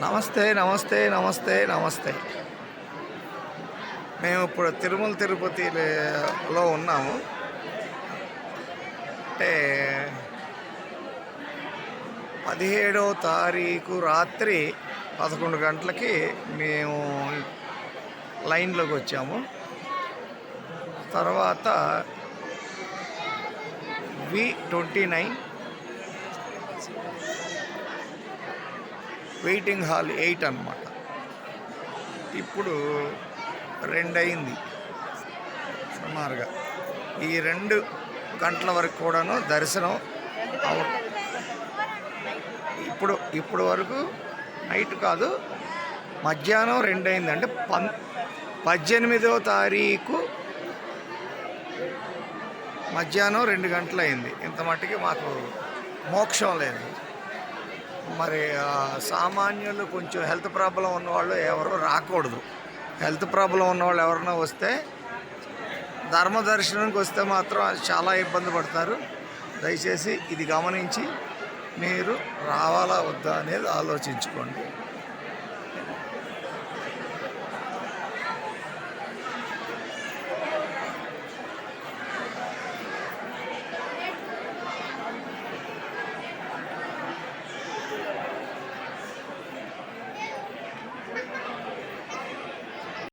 నమస్తే నమస్తే నమస్తే నమస్తే. మేము ఇప్పుడు తిరుమల తిరుపతిలో ఉన్నాము. అంటే పదిహేడవ తారీఖు రాత్రి పదకొండు గంటలకి మేము లైన్లోకి వచ్చాము. తర్వాత V twenty nine waiting hall eight అన్నమాట. ఇప్పుడు రెండయింది. సుమారుగా. ఈ రెండు గంటల వరకు కూడాను దర్శనం అవ ఇప్పుడు ఇప్పుడు వరకు నైట్ కాదు మధ్యాహ్నం రెండైంది అంటే పన్ పద్దెనిమిదో తారీఖు మధ్యాహ్నం రెండు గంటలు అయింది ఇంత మట్టుకి మాకు మోక్షం లేదు. మరి సామాన్యులు కొంచెం హెల్త్ ప్రాబ్లం ఉన్నవాళ్ళు ఎవరు రాకూడదు. హెల్త్ ప్రాబ్లం ఉన్నవాళ్ళు ఎవరైనా వస్తే ధర్మ దర్శనానికి వస్తే మాత్రం చాలా ఇబ్బంది పడతారు. దయచేసి ఇది గమనించి మీరు రావాలా వద్దా అనేది ఆలోచించుకోండి.